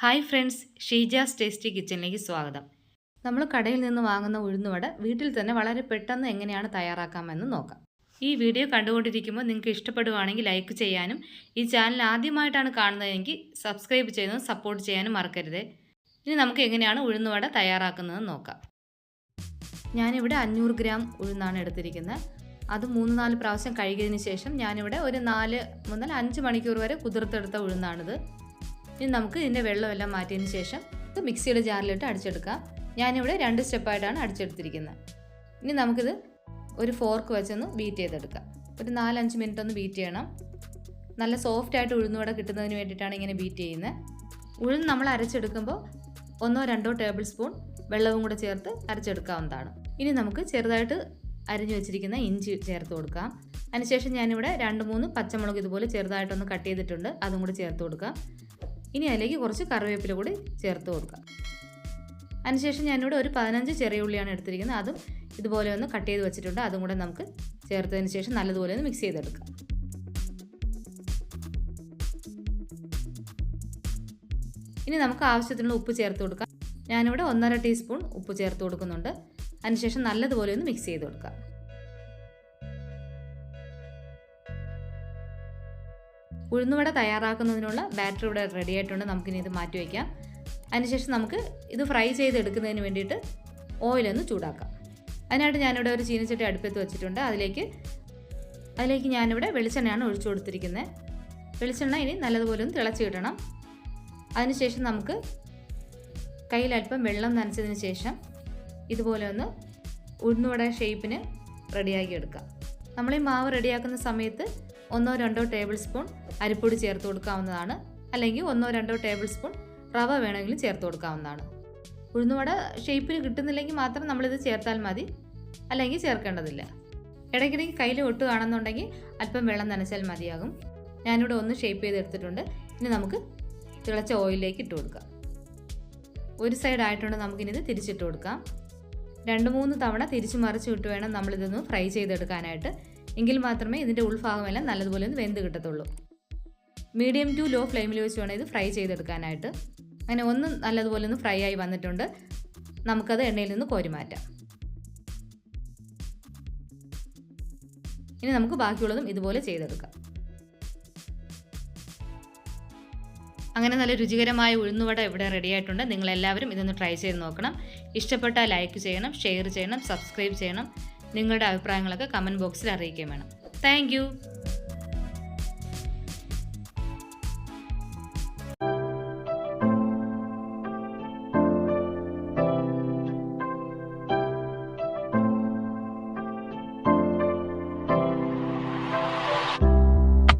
Hi friends Sheeja's tasty കിച്ചണിലേക്ക് സ്വാഗതം. നമ്മൾ കടയിൽ നിന്ന് വാങ്ങുന്ന ഉഴുന്നുവട വീട്ടിൽ തന്നെ വളരെ പെട്ടെന്ന് എങ്ങനെയാണ് തയ്യാറാക്കാമെന്ന് നോക്കാം. ഈ വീഡിയോ കണ്ടുകൊണ്ടിരിക്കുമ്പോൾ നിങ്ങൾക്ക് ഇഷ്ടപ്പെടുവാണെങ്കിൽ ലൈക്ക് ചെയ്യാനും ഈ ചാനൽ ആദ്യമായിട്ടാണ് കാണുന്നതെങ്കിൽ സബ്സ്ക്രൈബ് ചെയ്യുന്നതും സപ്പോർട്ട് ചെയ്യാനും മറക്കരുത്. ഇനി നമുക്ക് എങ്ങനെയാണ് ഉഴുന്നുവട തയ്യാറാക്കുന്നതെന്ന് നോക്കാം. ഞാനിവിടെ അഞ്ഞൂറ് ഗ്രാം ഉഴുന്നാണ് എടുത്തിരിക്കുന്നത്. അത് മൂന്ന് നാല് പ്രാവശ്യം കഴുകിയതിന് ശേഷം ഞാനിവിടെ ഒരു നാല് മുതൽ അഞ്ച് മണിക്കൂർ വരെ കുതിർത്തെടുത്ത ഉഴുന്നാണിത്. ഇനി നമുക്ക് ഇതിന്റെ വെള്ളമെല്ലാം മാറ്റിയതിന് ശേഷം ഇത് മിക്സിയുടെ ജാറിലിട്ട് അടിച്ചെടുക്കാം. ഞാനിവിടെ രണ്ട് സ്റ്റെപ്പായിട്ടാണ് അടിച്ചെടുത്തിരിക്കുന്നത്. ഇനി നമുക്കിത് ഒരു ഫോർക്ക് വെച്ചൊന്ന് ബീറ്റ് ചെയ്തെടുക്കാം. ഒരു നാലഞ്ച് മിനിറ്റ് ഒന്ന് ബീറ്റ് ചെയ്യണം. നല്ല സോഫ്റ്റ് ആയിട്ട് ഉഴുന്നുവട കിട്ടുന്നതിന് വേണ്ടിയിട്ടാണ് ഇങ്ങനെ ബീറ്റ് ചെയ്യുന്നത്. ഉഴുന്ന് നമ്മൾ അരച്ചെടുക്കുമ്പോൾ ഒന്നോ രണ്ടോ ടേബിൾ സ്പൂൺ വെള്ളവും കൂടെ ചേർത്ത് അരച്ചെടുക്കാവുന്നതാണ്. ഇനി നമുക്ക് ചെറുതായിട്ട് അരിഞ്ഞു വെച്ചിരിക്കുന്ന ഇഞ്ചി ചേർത്ത് കൊടുക്കാം. അതിനുശേഷം ഞാനിവിടെ രണ്ട് മൂന്ന് പച്ചമുളക് ഇതുപോലെ ചെറുതായിട്ടൊന്ന് കട്ട് ചെയ്തിട്ടുണ്ട്. അതും കൂടെ ചേർത്ത് കൊടുക്കാം. ഇനി അതിലേക്ക് കുറച്ച് കറിവേപ്പില കൂടി ചേർത്ത് കൊടുക്കാം. അതിനുശേഷം ഞാനിവിടെ ഒരു പതിനഞ്ച് ചെറിയ ഉള്ളിയാണ് എടുത്തിരിക്കുന്നത്. അതും ഇതുപോലെ ഒന്ന് കട്ട് ചെയ്ത് വെച്ചിട്ടുണ്ട്. അതും കൂടെ നമുക്ക് ചേർത്തതിന് ശേഷം നല്ലതുപോലെ ഒന്ന് മിക്സ് ചെയ്തെടുക്കാം. ഇനി നമുക്ക് ആവശ്യത്തിനുള്ള ഉപ്പ് ചേർത്ത് കൊടുക്കാം. ഞാനിവിടെ ഒന്നര ടീസ്പൂൺ ഉപ്പ് ചേർത്ത് കൊടുക്കുന്നുണ്ട്. അതിനുശേഷം നല്ലതുപോലെ ഒന്ന് മിക്സ് ചെയ്ത് കൊടുക്കാം. ഉഴുന്നുവട തയ്യാറാക്കുന്നതിനുള്ള ബാറ്റർ ഇവിടെ റെഡി ആയിട്ടുണ്ട്. നമുക്കിനി ഇത് മാറ്റി വയ്ക്കാം അതിനുശേഷം നമുക്ക് ഇത് ഫ്രൈ ചെയ്തെടുക്കുന്നതിന് വേണ്ടിയിട്ട് ഓയിലൊന്ന് ചൂടാക്കാം. അതിനായിട്ട് ഞാനിവിടെ ഒരു ചീനച്ചട്ടി അടുപ്പത്ത് വെച്ചിട്ടുണ്ട്. അതിലേക്ക് അതിലേക്ക് ഞാനിവിടെ വെളിച്ചെണ്ണയാണ് ഒഴിച്ചു കൊടുത്തിരിക്കുന്നത്. വെളിച്ചെണ്ണ ഇനി നല്ലതുപോലെ ഒന്ന് തിളച്ച് കിട്ടണം. അതിനുശേഷം നമുക്ക് കയ്യിൽ അല്പം വെള്ളം നനച്ചതിന് ശേഷം ഇതുപോലെ ഒന്ന് ഉഴുന്നുവട ഷേപ്പിന് റെഡിയാക്കി എടുക്കാം. നമ്മൾ ഈ മാവ് റെഡിയാക്കുന്ന സമയത്ത് ഒന്നോ രണ്ടോ ടേബിൾ സ്പൂൺ അരിപ്പൊടി ചേർത്ത് കൊടുക്കാവുന്നതാണ്. അല്ലെങ്കിൽ ഒന്നോ രണ്ടോ ടേബിൾ സ്പൂൺ റവ വേണമെങ്കിലും ചേർത്ത് കൊടുക്കാവുന്നതാണ്. ഉഴുന്നുവട ഷേപ്പിൽ കിട്ടുന്നില്ലെങ്കിൽ മാത്രം നമ്മളിത് ചേർത്താൽ മതി. അല്ലെങ്കിൽ ചേർക്കേണ്ടതില്ല. ഇടയ്ക്കിടയ്ക്ക് കയ്യിൽ ഒട്ട് കാണുന്നുണ്ടെങ്കിൽ അല്പം വെള്ളം നനച്ചാൽ മതിയാകും. ഞാനിവിടെ ഒന്ന് ഷേപ്പ് ചെയ്തെടുത്തിട്ടുണ്ട്. ഇനി നമുക്ക് തിളച്ച ഓയിലിലേക്ക് ഇട്ട് കൊടുക്കാം. ഒരു സൈഡ് ആയിട്ടുണ്ട് നമുക്കിനി ഇത് തിരിച്ചിട്ട് കൊടുക്കാം. രണ്ട് മൂന്ന് തവണ തിരിച്ചു മറിച്ച് വിട്ട് വേണം നമ്മളിതൊന്ന് ഫ്രൈ ചെയ്തെടുക്കാനായിട്ട്. എങ്കിൽ മാത്രമേ ഇതിന്റെ ഉൾഭാഗമെല്ലാം നല്ലതുപോലെ ഒന്ന് വെന്ത് കിട്ടത്തുള്ളൂ. മീഡിയം ടു ലോ ഫ്ലെയിമിൽ വെച്ച് വേണം ഇത് ഫ്രൈ ചെയ്തെടുക്കാനായിട്ട്. അങ്ങനെ ഒന്ന് നല്ലതുപോലെ ഒന്ന് ഫ്രൈ ആയി വന്നിട്ടുണ്ട്. നമുക്കത് എണ്ണയിൽ നിന്ന് കോരി മാറ്റാം. ഇനി നമുക്ക് ബാക്കിയുള്ളതും ഇതുപോലെ ചെയ്തെടുക്കാം. അങ്ങനെ നല്ല രുചികരമായ ഉഴുന്നുവട ഇവിടെ റെഡിയായിട്ടുണ്ട് നിങ്ങളെല്ലാവരും ഇതൊന്ന് ട്രൈ ചെയ്ത് നോക്കണം. ഇഷ്ടപ്പെട്ടാൽ ലൈക്ക് ചെയ്യണം ഷെയർ ചെയ്യണം സബ്സ്ക്രൈബ് ചെയ്യണം. നിങ്ങളുടെ അഭിപ്രായങ്ങളൊക്കെ കമന്റ് ബോക്സിൽ അറിയിക്കുകയും വേണം. താങ്ക്